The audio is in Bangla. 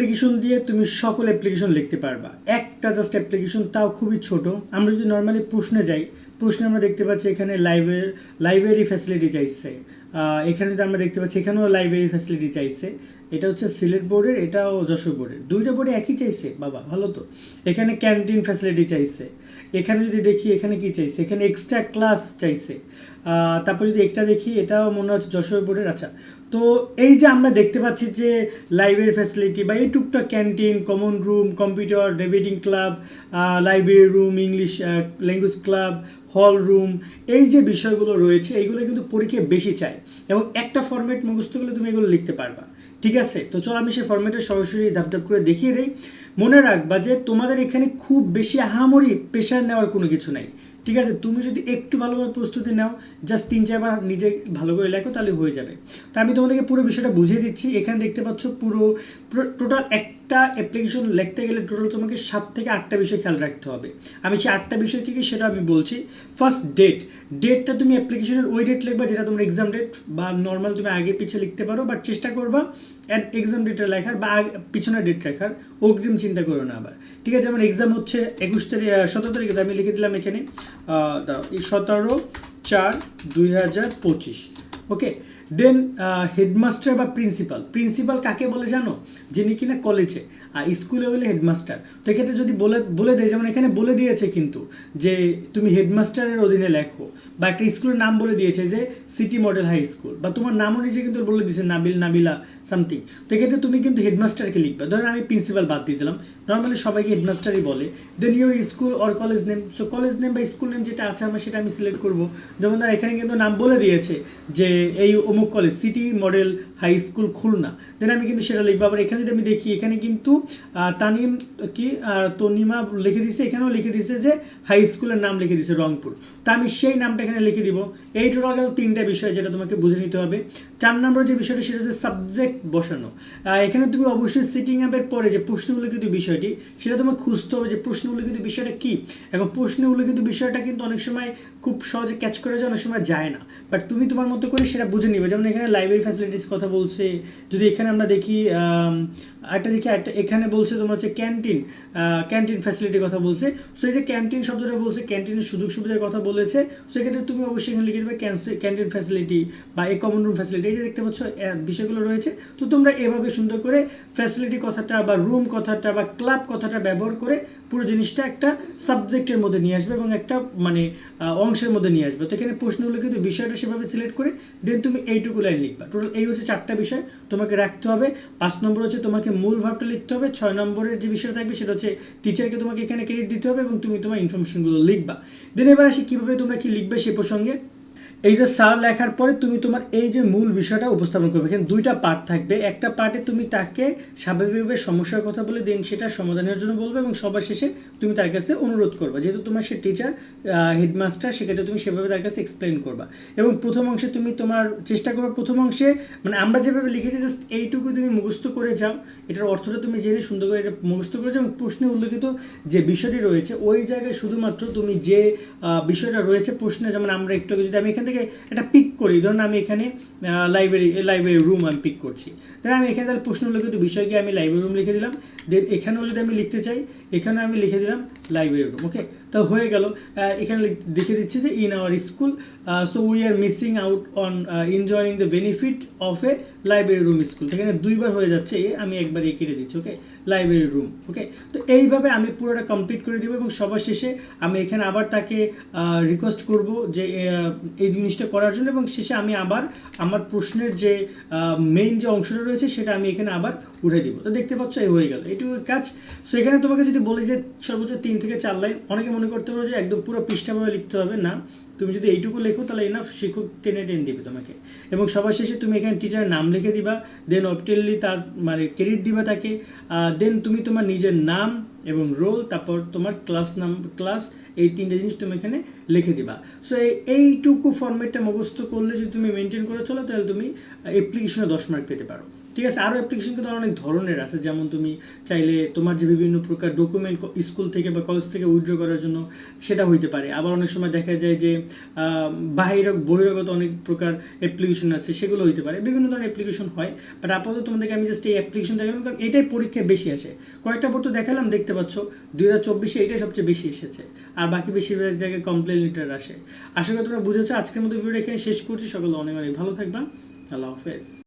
অ্যাপ্লিকেশন দিয়ে তুমি সকল অ্যাপ্লিকেশন লিখতে পারবা। একটা জাস্ট অ্যাপ্লিকেশন তাও খুবই ছোট। আমরা যদি নর্মালি প্রশ্নে যাই, প্রশ্নে আমরা দেখতে পাচ্ছি এখানে লাইব্রেরি লাইব্রেরি ফ্যাসিলিটি চাইছে। এখানে আমরা দেখতে পাচ্ছি এখানেও লাইব্রেরি ফ্যাসিলিটি চাইছে। এটা হচ্ছে সিলেট বোর্ডের এটাও যশোর বোর্ডের দুইটা বোর্ডে একই চাইছে? বাবা, ভালো তো। এখানে ক্যান্টিন ফ্যাসিলিটি চাইছে। এখানে যদি দেখি, এখানে কি চাইছে? এখানে এক্সট্রা ক্লাস চাইছে। তারপর যদি একটা দেখি, এটাও মনে হচ্ছে যশোর বোর্ডের আচ্ছা তো এই যে আমরা দেখতে পাচ্ছি যে লাইব্রেরি ফ্যাসিলিটি বা এই টুকটাক canteen common room computer debating club library room English language club hall room এই যে বিষয়গুলো রয়েছে, এইগুলো কিন্তু পরীক্ষায় বেশি চায়। এবং একটা ফর্মেট মুখস্থ করলে তুমি এগুলো লিখতে পারবা। ঠিক আছে? তো চলো আমি সেই ফর্মেটে সরাসরি ধাপ করে দেখিয়ে দিই। মনে রাখবা যে তোমাদের এখানে খুব বেশি আহামরি প্রেশার নেওয়ার কোনো কিছু নাই। ঠিক আছে? তুমি যদি একটু ভালোভাবে প্রস্তুতি নাও জাস্ট তিন চারবার নিজে ভালো করে লেখো, তাহলে হয়ে যাবে। তো আমি তোমাদেরকে পুরো বিষয়টা বুঝিয়ে দিচ্ছি। এখানে দেখতে পাচ্ছ পুরো টোটাল একটা অ্যাপ্লিকেশন লিখতে গেলে টোটাল তোমাকে সাত থেকে আটটা বিষয় খেয়াল রাখতে হবে। আমি সেই আটটা বিষয় কী কী সেটা আমি বলছি। ফার্স্ট ডেট ডেটটা তুমি অ্যাপ্লিকেশনের ওই ডেট লিখবা যেটা তোমার এক্সাম ডেট বা নর্মাল তুমি আগে পিছিয়ে লিখতে পারো বাট চেষ্টা করবা অ্যাট এক্সাম ডেটটা লেখার বা পিছনে ডেট লেখার অগ্রিম চিন্তা করো না আবার। ঠিক আছে আমার এক্সাম হচ্ছে একুশ তারিখ সতেরো তারিখে আমি লিখে দিলাম এখানে। সতেরো চার দুই হাজার পঁচিশ। ওকে দেন হেডমাস্টার বা প্রিন্সিপাল প্রিন্সিপাল কাকে বলে জানো? যিনি কিনা কলেজে আর স্কুলে হলে হেডমাস্টার তো এক্ষেত্রে যদি বলে বলে দেয়, যেমন এখানে বলে দিয়েছে কিন্তু, যে তুমি হেডমাস্টারের অধীনে লেখো, বা একটা স্কুলের নাম বলে দিয়েছে যে সিটি মডেল হাই স্কুল বা তোমার নামও নিজে কিন্তু বলে দিয়েছে নাবিল, নাবিলা সামথিং তো এক্ষেত্রে তুমি কিন্তু হেডমাস্টারকে লিখবে। ধরেন আমি প্রিন্সিপাল বাদ দিয়ে দিলাম নর্মালি সবাইকে হেডমাস্টারই বলে। Then your school or college name so college name বা স্কুল নেম যেটা আছে আমার সেটা আমি সিলেক্ট করব। যেমন ধর এখানে কিন্তু নাম বলে দিয়েছে যে এই অমুক college city model high school Khulna. Then আমি কিন্তু সেটা লিখব। আবার এখানে যদি আমি দেখি, এখানে কিন্তু তানিম কি, আর তনিমা লিখে দিছে এখানেও লিখে দিছে যে হাই স্কুলের নাম লিখে দিছে রংপুর। তা আমি সেই নামটা এখানে লিখে দিব। এই টোটাল গেল তিনটা বিষয় যেটা তোমাকে বুঝে নিতে হবে। চার নম্বর যে বিষয়টা, সেটা হচ্ছে সাবজেক্ট বসানো। এখানে তুমি অবশ্যই সিটিং আপের পরে যে প্রশ্নগুলো কিন্তু উল্লেখিত বিষয়টি, সেটা তোমাকে খুঁজতে হবে যে প্রশ্ন উল্লেখিত বিষয়টা কি? এবং প্রশ্ন উল্লেখিত বিষয়টা কিন্তু অনেক সময় খুব সহজে ক্যাচ করা যায় অনেক সময় যায় না। বাট তুমি তোমার মতো করে সেটা বুঝে নিবে। যেমন এখানে লাইব্রেরি ফ্যাসিলিটিস কথা বলছে, যদি এখানে আমরা দেখি একটা দেখি এখানে বলছে তোমার হচ্ছে ক্যান্টিন ক্যান্টিন ফ্যাসিলিটির কথা বলছে। সো এই যে ক্যান্টিন শব্দটা বলছে ক্যান্টিনের সুযোগ সুবিধার কথা বলেছে সেক্ষেত্রে তুমি অবশ্যই এখানে লিখে দেবে ক্যান্টিন ফ্যাসিলিটি বা এই কমন রুম ফ্যাসিলিটি এই যে দেখতে পাচ্ছ বিষয়গুলো রয়েছে। তো তোমরা এভাবে সুন্দর করে ফ্যাসিলিটি কথাটা বা রুম কথাটা বা ক্লাব কথাটা ব্যবহার করে পুরো জিনিসটা একটা সাবজেক্টের মধ্যে নিয়ে আসবে এবং একটা মানে অংশের মধ্যে নিয়ে আসবে। তো এখানে প্রশ্নগুলো কিন্তু বিষয়টা সেভাবে সিলেক্ট করে দেন তুমি এইটুকু লাইন লিখবা। টোটাল এই হচ্ছে চারটা বিষয়, তোমাকে রাখতে হবে। পাঁচ নম্বর হচ্ছে তোমাকে মূল ভাবটা লিখতে হবে। ছয় নম্বরের যে বিষয় থাকবে সেটা হচ্ছে টিচারকে তোমাকে এখানে ক্রেডিট দিতে হবে এবং তুমি তোমার ইনফরমেশনগুলো লিখবা। দেন এবার আসি কীভাবে তোমরা কি লিখবে সে প্রসঙ্গে। এই যে স্যার লেখার পরে তুমি তোমার এই যে মূল বিষয়টা উপস্থাপন করবে, এখানে দুইটা পার্ট থাকবে। একটা পার্টে তুমি তাকে স্বাভাবিকভাবে সমস্যার কথা বলে দেন, সেটা সমাধানের জন্য বলবে এবং সবার শেষে তুমি তার কাছে অনুরোধ করবে। যেহেতু তোমার সে টিচার হেডমাস্টার সেক্ষেত্রে তুমি সেভাবে তার কাছে এক্সপ্লেন করবা। এবং প্রথম অংশে তুমি তোমার চেষ্টা করবে, প্রথম অংশে মানে আমরা যেভাবে লিখেছি জাস্ট এইটুকু তুমি মুখস্থ করে যাও। এটার অর্থটা তুমি জেনে সুন্দর করে এটা মুখস্থ করে যাও এবং প্রশ্নে উল্লেখিত যে বিষয়টি রয়েছে, ওই জায়গায় শুধুমাত্র তুমি যে বিষয়টা রয়েছে প্রশ্নে, যেমন আমরা একটু যদি আমি এখান থেকে একটা পিক করি। ধরুন আমি এখানে লাইব্রেরি লাইব্রেরি রুম আমি পিক করছি। ধরেন আমি এখানে তাহলে প্রশ্ন উল্লেখিত বিষয়কে আমি লাইব্রেরি রুম লিখে দিলাম। দেন এখানেও যদি আমি লিখতে চাই এখানে আমি লিখে দিলাম লাইব্রেরি রুম ওকে তো হয়ে গেল। এখানে দেখে দিচ্ছি যে in our school so we are missing out on enjoying the benefit of a library room school এখানে দুইবার হয়ে যাচ্ছে এ, আমি একবার এ কেটে দিচ্ছি ওকে লাইব্রেরি রুম ওকে তো এইভাবে আমি পুরোটা কমপ্লিট করে দেবো এবং সবার শেষে আমি এখানে আবার তাকে রিকোয়েস্ট করব যে এই জিনিসটা করার জন্য এবং শেষে আমি আবার আমার প্রশ্নের যে মেইন যে অংশটা রয়েছে সেটা আমি এখানে আবার উঠে দিব। তো দেখতে পাচ্ছ এই হয়ে গেল। এটুকু কাজ। সো এখানে তোমাকে যদি বলি যে সর্বোচ্চ তিন থেকে চার লাইন, অনেকে মনে করতে পারো যে একদম পুরো পৃষ্ঠাভাবে লিখতে হবে না। তুমি যদি এইটুকু লেখো, তাহলে এনাফ শিক্ষক টেনে টেনে দিবে তোমাকে। এবং সবার শেষে তুমি এখানে টিচারের নাম লিখে দিবা দেন অপটেলি তার মানে ক্রেডিট দিবা তাকে দেন তুমি তোমার নিজের নাম এবং রোল তারপর তোমার ক্লাস নাম ক্লাস এই তিনটে জিনিস তুমি এখানে লিখে দিবা। সো এইটুকু ফর্মেটটা মুখস্থ করলে যদি তুমি মেনটেন করে চলো, তাহলে তুমি অ্যাপ্লিকেশনে দশ মার্ক পেতে পারো। ঠিক আছে? আরও অ্যাপ্লিকেশন কিন্তু অনেক ধরনের আছে। যেমন তুমি চাইলে তোমার যে বিভিন্ন প্রকার ডকুমেন্ট স্কুল থেকে বা কলেজ থেকে উইথড্র করার জন্য সেটা হইতে পারে। আবার অনেক সময় দেখা যায় যে বাহির বহিরাগত অনেক প্রকার অ্যাপ্লিকেশন আছে, সেগুলো হইতে পারে, বিভিন্ন ধরনের অ্যাপ্লিকেশন হয় বাট আপাতত তোমাদেরকে আমি জাস্ট এই অ্যাপ্লিকেশন দেখালাম, কারণ এটাই পরীক্ষায় বেশি আসে। কয়েকটা পর তো দেখালাম, দেখতে পাচ্ছ, দুই হাজার চব্বিশে এটাই সবচেয়ে বেশি এসেছে, আর বাকি বেশিরভাগ জায়গায় কমপ্লেন লিটার আসে। আশা করি তোমরা বুঝেছ, আজকের মতো ভিডিও এখানে শেষ করছি, সকলে অনেক অনেক ভালো থাকবা, আল্লাহ হাফেজ।